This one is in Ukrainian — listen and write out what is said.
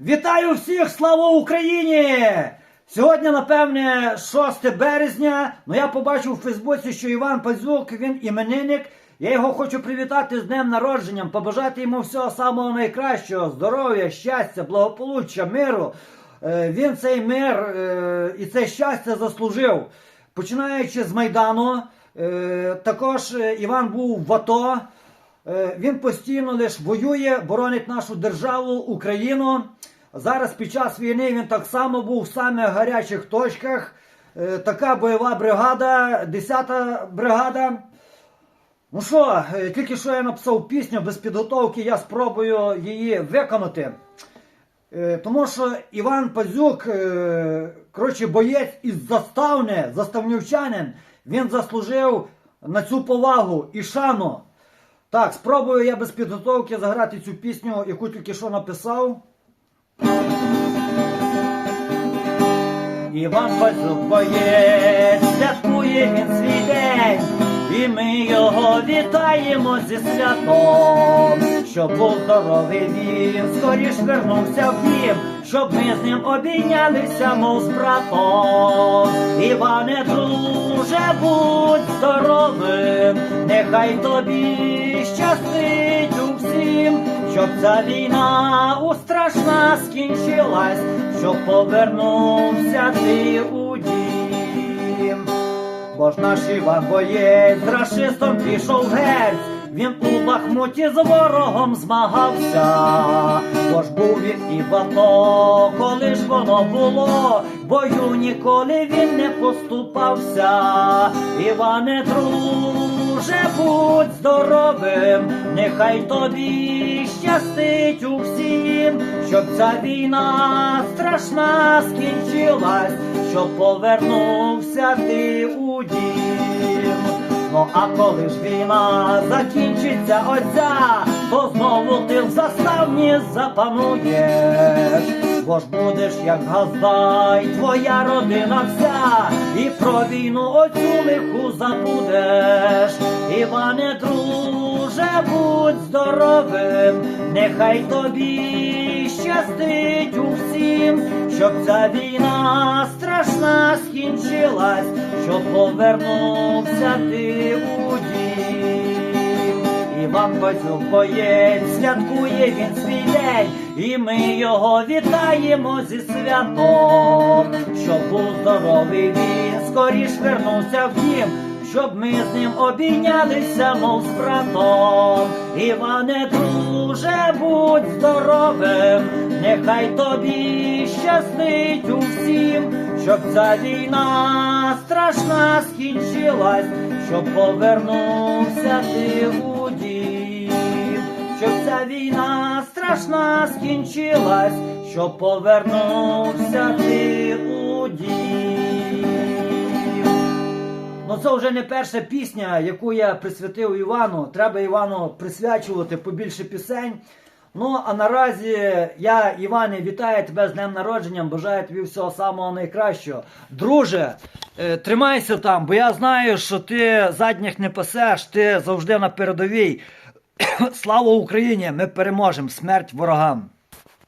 Вітаю всіх! Слава Україні! Сьогодні, напевне, 6 березня. Ну я побачив у Фейсбуці, що Іван Пазюк, він іменинник. Я його хочу привітати з днем народженням, побажати йому всього самого найкращого, здоров'я, щастя, благополуччя, миру. Е, Він цей мир е, і це щастя заслужив. Починаючи з Майдану, е, також Іван був в АТО. Е, Він постійно лише воює, боронить нашу державу, Україну. Зараз під час війни він так само був в самих гарячих точках. Е, Така бойова бригада, 10-та бригада. Ну що, е, тільки що я написав пісню без підготовки, я спробую її виконати. Тому що Іван Пазюк, коротше, боєць із заставне, заставнівчанин, він заслужив на цю повагу і шану. Так, спробую я без підготовки заграти цю пісню, яку тільки що написав. Іван Пазюк боєць, святкує він свій день, і ми його вітаємо зі святом, щоб був здоровий він, скоріш вернувся в дім, щоб ми з ним обійнялися, мов з братом. Іване, друже, будь здоровим, нехай тобі щастить у всім, щоб ця війна у страшна скінчилась, щоб повернувся ти у. Бо ж наш Іван боєць з рашистом пішов геть, він у Бахмуті з ворогом змагався, бо ж був він і в коли ж воно було, бою ніколи він не поступався. Іване, друже, будь здоровим, нехай тобі щастить у всім, щоб ця війна страшна скінчилась, щоб повернувся ти у дім. Ну а коли ж війна закінчиться оця, то знову ти в заставні запануєш. Бо ж будеш як газдай, твоя родина вся, і про війну оцю лиху забудеш. Іване, друже, будь здоровим, нехай тобі щастить у всім, щоб ця війна страшна скінчилась, щоб повернувся ти у дім. Іван Пацюк боєць, святкує він свій день, і ми його вітаємо зі святом, щоб був здоровий він, скоріш вернувся в дім, щоб ми з ним обійнялися, мов з братом. Іване, друже, будь здоровим, нехай тобі щастить у всім, щоб ця війна страшна скінчилась, щоб повернувся ти у дім, щоб ця війна страшна скінчилась, щоб повернувся ти у дім. Ну це вже не перша пісня, яку я присвятив Івану. Треба Івану присвячувати побільше пісень. Ну, а наразі я, Іване, вітаю тебе з днем народженням, бажаю тобі всього самого найкращого. Друже, е, тримайся там, бо я знаю, що ти задніх не пасеш, ти завжди на передовій. Слава Україні! Ми переможемо! Смерть ворогам!